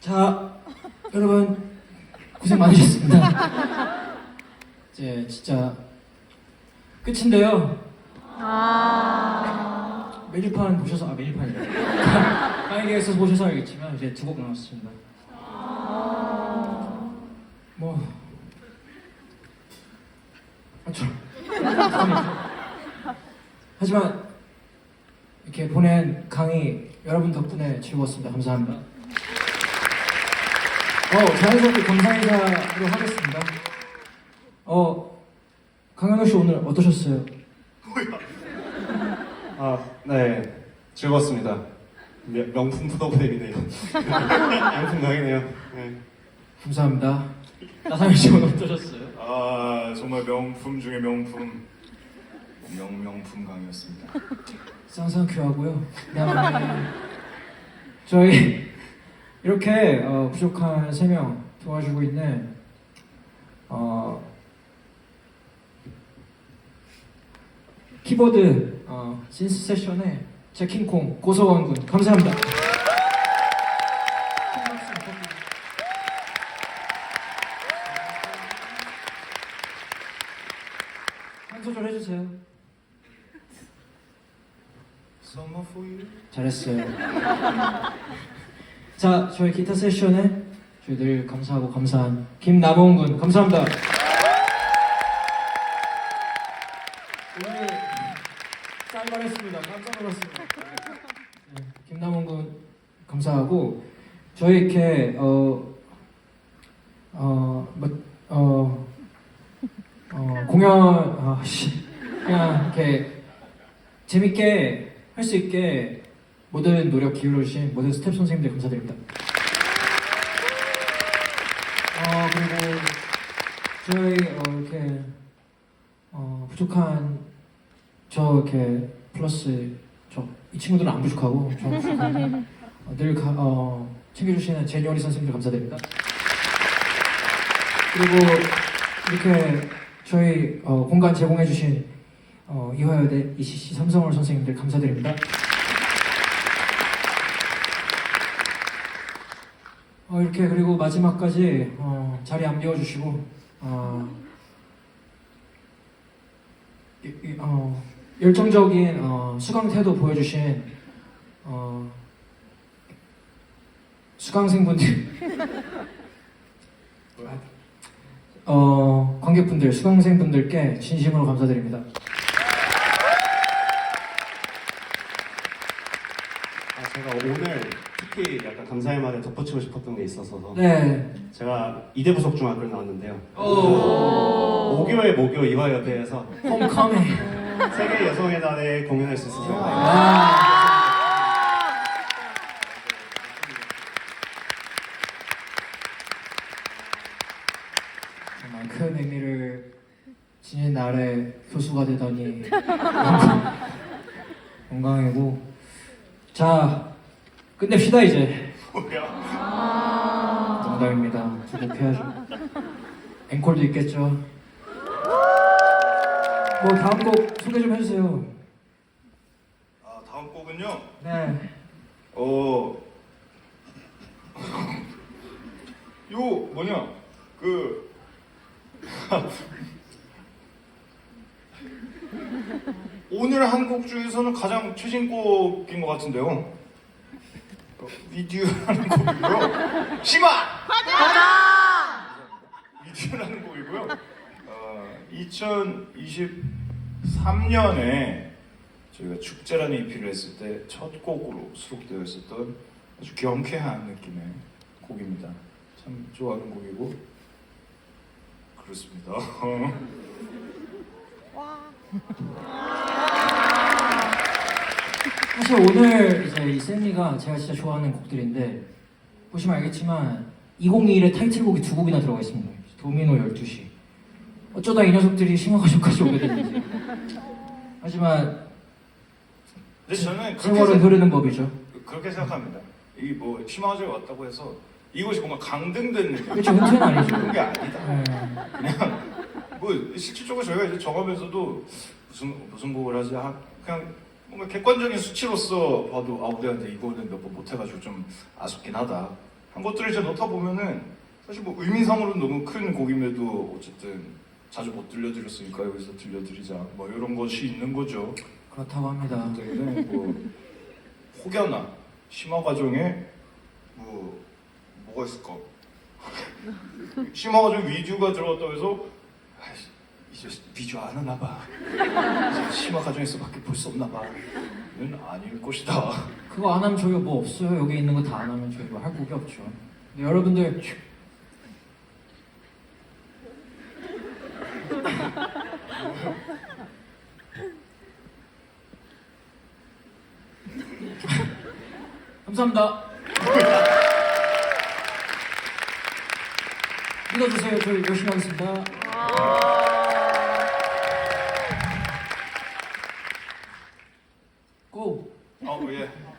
자, 여러분 고생 많으셨습니다. 이제 진짜 끝인데요. 메뉴판 보셔서 아 메뉴판이래. 강의계에서 보셔서 알겠지만 이제 두 곡 남았습니다. 뭐 그렇죠. 하지만 이렇게 보낸 강의 여러분 덕분에 즐거웠습니다. 감사합니다. 어, 자연스럽게 감사인사로 하겠습니다. 어, 강현우 씨 오늘 어떠셨어요? 아, 네. 즐거웠습니다. 명- 명품 푸더브랩이네요. 명품 강이네요. 네. 감사합니다. 나상현 씨 오늘 어떠셨어요? 아 정말 명품 중에 명품 명명품 강의였습니다. 쌍쌍큐하고요. 그다음에 저희 이렇게 어, 부족한 세 명 도와주고 있는 어, 키보드 어, 신스 세션의 제킹콩 고서원 군 감사합니다. 한 소절 해주세요. 잘했어요. 자, 저희 기타 세션에 저희 늘 감사하고 감사한 김남원 군 감사합니다. 네, 감사하고 저희 이렇게 어, 어, 뭐, 어, 어, 공연 아, 씨, 그냥 이렇게 재밌게 할 수 있게 모든 노력 기울여주신 모든 스텝 선생님들 감사드립니다. 어 그리고 저희 어, 이렇게 어, 부족한 저 이렇게 플러스 저 이 친구들은 안 부족하고 저 부족한 어, 늘 가, 어, 챙겨주시는 제니어리 선생님들 감사드립니다. 그리고 이렇게 저희 어, 공간 제공해주신 어, 이화여대 ECC 삼성월 선생님들 감사드립니다. 어, 이렇게 그리고 마지막까지 어, 자리 안 비워주시고 어, 어, 열정적인 어, 수강 태도 보여주신 어, 수강생분들 어, 관객분들 수강생분들께 진심으로 감사드립니다. 제가 오늘 특히 약간 감사의 말을 덧붙이고 싶었던 게 있어서 네. 제가 이대부속 중학교를 나왔는데요. 오. 모교의 모교 이화여대에서 홈커밍. 세계 여성의 날에 공연할 수 있어서 와. 정말 큰 의미를 지닌 날에 교수가 되다니 건강이고 자 끝냅시다 이제. 뭐야? 농담입니다. 두곡 해야죠 앵콜도 있겠죠. 뭐 다음 곡 소개 좀 해주세요. 아 다음 곡은요. 네. 어. 요 뭐냐? 그. 오늘 한 곡 중에서는 가장 최신 곡인 것 같은데요. 어, 비디오라는 곡이고요. 심화. 맞아. 비디오라는 곡이고요. 어, 2023년에 저희가 축제라는 EP를 했을 때 첫 곡으로 수록되어 있었던 아주 경쾌한 느낌의 곡입니다. 참 좋아하는 곡이고 그렇습니다. 사실 오늘 이제 이 샌리가 제가 진짜 좋아하는 곡들인데 보시면 알겠지만 2021의 타이틀곡이 두 곡이나 들어가 있습니다. 도미노 12시. 어쩌다 이 녀석들이 심화가족까지 오게 됐는지. 하지만 근데 저는 그렇게, 세월은 생, 흐르는 법이죠. 그렇게 생각합니다. 이 뭐 심화제 왔다고 해서 이것이 뭔가 강등된 느낌 그렇죠, 은퇴는 아니죠. 그런 게 아니다. 네. 그냥 뭐 실질적으로 저희가 이제 적으면서도 무슨 무슨 곡을 하지 아, 그냥 뭔가 객관적인 수치로서 봐도 아 우리가 이제 이거는 몇 번 못해가지고 좀 아쉽긴 하다 한 것들을 이제 넣다 보면은 사실 뭐 의미상으로는 너무 큰 곡임에도 어쨌든 자주 못 들려드렸으니까 여기서 들려드리자 뭐 이런 것이 있는 거죠. 그렇다고 합니다. 때문에 뭐 혹여나 심화 과정에 뭐 뭐가 있을까? 심화 과정 위주가 들어갔다고 해서 위주 안 하나 봐. 심화 과정에서밖에 볼 수 없나 봐.는 아닐 것이다. 그거 안 하면 저희가 뭐 없어요. 여기 있는 거 다 안 하면 저희 뭐할 곡이 없죠. 근데 여러분들 감사합니다. 믿어주세요. 저희 열심히 하겠습니다. Oh yeah.